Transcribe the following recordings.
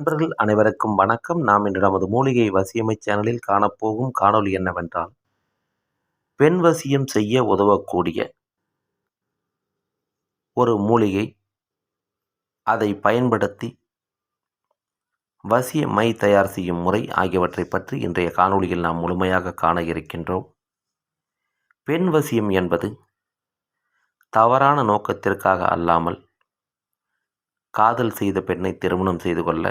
நண்பர்கள் அனைவருக்கும் வணக்கம். நாம் இன்று நமது மூலிகை வசியமை சேனலில் காணப்போகும் காணொளி என்னவென்றால் பெண் வசியம் செய்ய உதவக்கூடிய ஒரு மூலிகை அதை பயன்படுத்தி வசிய மை தயார் செய்யும் முறை ஆகியவற்றை பற்றி இன்றைய காணொளியில் நாம் முழுமையாக காண இருக்கின்றோம். பெண் வசியம் என்பது தவறான நோக்கத்திற்காக அல்லாமல் காதல் செய்த பெண்ணை திருமணம் செய்து கொள்ள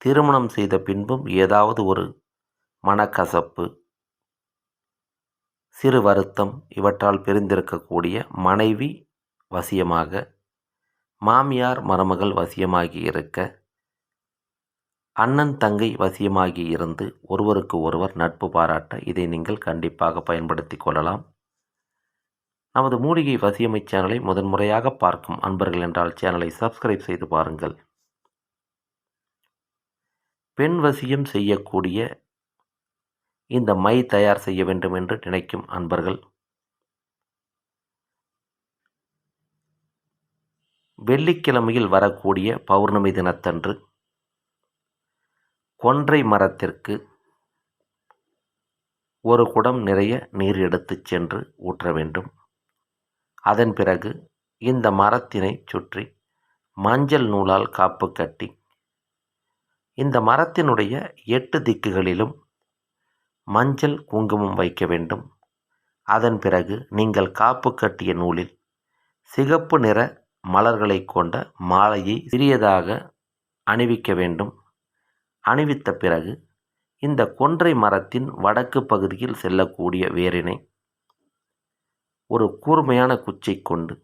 திருமணம் செய்த பின்பும் ஏதாவது ஒரு மனக்கசப்பு சிறு வருத்தம் இவற்றால் பிரிந்திருக்கக்கூடிய மனைவி வசியமாக மாமியார் மருமகள் வசியமாகி இருக்க அண்ணன் தங்கை வசியமாகி இருந்து ஒருவருக்கு ஒருவர் நட்பு பாராட்ட இதை நீங்கள் கண்டிப்பாக பயன்படுத்தி கொள்ளலாம். நமது மூலிகை வசியமை சேனலை முதன்முறையாக பார்க்கும் அன்பர்கள் என்றால் சேனலை சப்ஸ்கிரைப் செய்து பாருங்கள். பெண் வசியம் செய்யக்கூடிய இந்த மை தயார் செய்ய வேண்டும் என்று நினைக்கும் அன்பர்கள். வெள்ளிக்கிழமையில் வரக்கூடிய பௌர்ணமி தினத்தன்று கொன்றை மரத்திற்கு ஒரு குடம் நிறைய நீர் எடுத்துச் சென்று ஊற்ற வேண்டும். அதன் பிறகு இந்த மரத்தினை சுற்றி மஞ்சள் நூலால் காப்பு கட்டி இந்த மரத்தினுடைய எட்டு திக்குகளிலும் மஞ்சள் குங்குமம் வைக்க வேண்டும். அதன் பிறகு நீங்கள் காப்பு கட்டிய நூலில் சிகப்பு நிற மலர்களை கொண்ட மாலையை சிறியதாக அணிவிக்க வேண்டும். அணிவித்த பிறகு இந்த கொன்றை மரத்தின் வடக்கு பகுதியில் செல்லக்கூடிய வேரினை ஒரு கூர்மையான குச்சை கொண்டு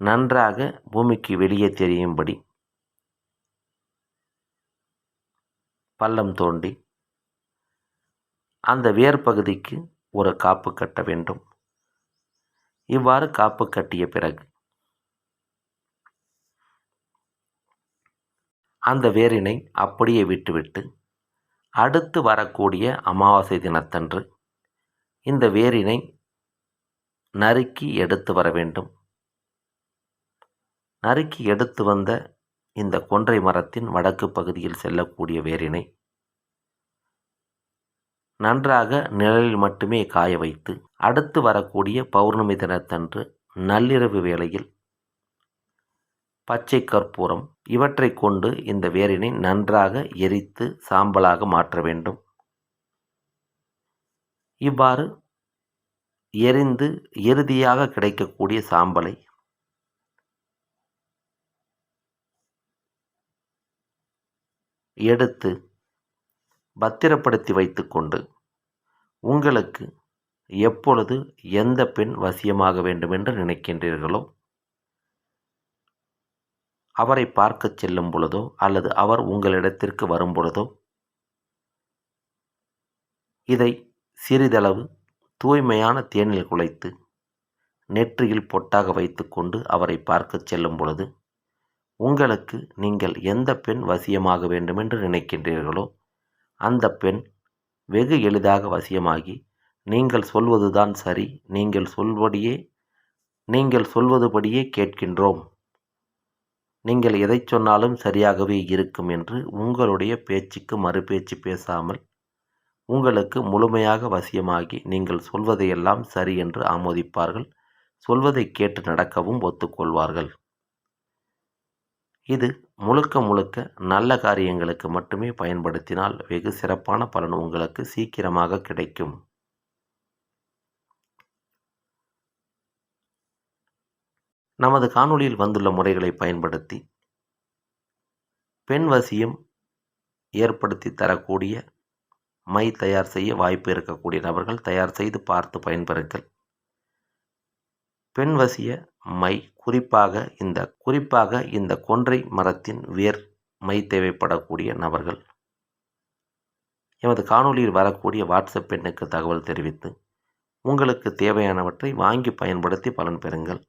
நன்றாக பூமிக்கு வெளியே தெரியும்படி பள்ளம் தோண்டி அந்த வேர் பகுதிக்கு ஒரு காப்பு கட்ட வேண்டும். இவ்வாறு காப்பு கட்டிய பிறகு அந்த வேரினை அப்படியே விட்டுவிட்டு அடுத்து வரக்கூடிய அமாவாசை தினத்தன்று இந்த வேரினை நறுக்கி எடுத்து வர வேண்டும். நறுக்கி எடுத்து வந்த இந்த கொன்றை மரத்தின் வடக்கு பகுதியில் செல்லக்கூடிய வேரினை நன்றாக நிழலில் மட்டுமே காய வைத்து அடுத்து வரக்கூடிய பௌர்ணமி தினத்தன்று நள்ளிரவு வேளையில் பச்சை கற்பூரம் இவற்றை கொண்டு இந்த வேரினை நன்றாக எரித்து சாம்பலாக மாற்ற வேண்டும். இவ்வாறு எரிந்து இறுதியாக கிடைக்கக்கூடிய சாம்பலை எடுத்து பத்திரப்படுத்தி வைத்துக்கொண்டு உங்களுக்கு எப்பொழுது எந்த பெண் வசியமாக வேண்டும் என்று நினைக்கின்றீர்களோ அவரை பார்க்கச் செல்லும் பொழுதோ அல்லது அவர் உங்களிடத்திற்கு வரும் பொழுதோ இதை சிறிதளவு தூய்மையான தேனில் குலைத்து நெற்றியில் பொட்டாக வைத்துக்கொண்டு அவரை பார்க்கச் செல்லும் பொழுது உங்களுக்கு நீங்கள் எந்த பெண் வசியமாக வேண்டுமென்று நினைக்கின்றீர்களோ அந்த பெண் வெகு எளிதாக வசியமாகி நீங்கள் சொல்வதுதான் சரி நீங்கள் சொல்வடியே நீங்கள் சொல்வதுபடியே கேட்கின்றோம். நீங்கள் எதை சொன்னாலும் சரியாகவே இருக்கும் என்று உங்களுடைய பேச்சுக்கு மறுபேச்சு பேசாமல் உங்களுக்கு முழுமையாக வசியமாகி நீங்கள் சொல்வதையெல்லாம் சரி என்று ஆமோதிப்பார்கள் சொல்வதை கேட்டு நடக்கவும் ஒத்துக்கொள்வார்கள். இது முழுக்க முழுக்க நல்ல காரியங்களுக்கு மட்டுமே பயன்படுத்தினால் வெகு சிறப்பான பலன் உங்களுக்கு சீக்கிரமாக கிடைக்கும். நமது காணொளியில் வந்துள்ள முறைகளை பயன்படுத்தி பெண் வசியம் ஏற்படுத்தி தரக்கூடிய மை தயார் செய்ய வாய்ப்பு இருக்கக்கூடிய நபர்கள் தயார் செய்து பார்த்து பயன்பெறுங்கள். பெண் வசிய மை குறிப்பாக இந்த குறிப்பாக இந்த கொன்றை மரத்தின் வேர் மை தேவைப்படக்கூடிய நபர்கள். எமது காணொலியில் வரக்கூடிய வாட்ஸ்அப் எண்ணுக்கு தகவல் தெரிவித்து உங்களுக்கு தேவையானவற்றை வாங்கி பயன்படுத்தி பலன் பெறுங்கள்.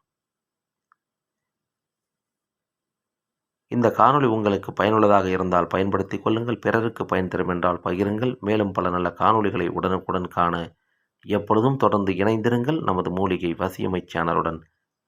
இந்த காணொளி உங்களுக்கு பயனுள்ளதாக இருந்தால் பயன்படுத்தி கொள்ளுங்கள் பிறருக்கு பயன் தரும் என்றால் பகிருங்கள். மேலும் பல நல்ல காணொளிகளை உடனுக்குடன் காண எப்பொழுதும் தொடர்ந்து இணைந்திருங்கள். நமது மூலிகை வசியமை சேனலுடன்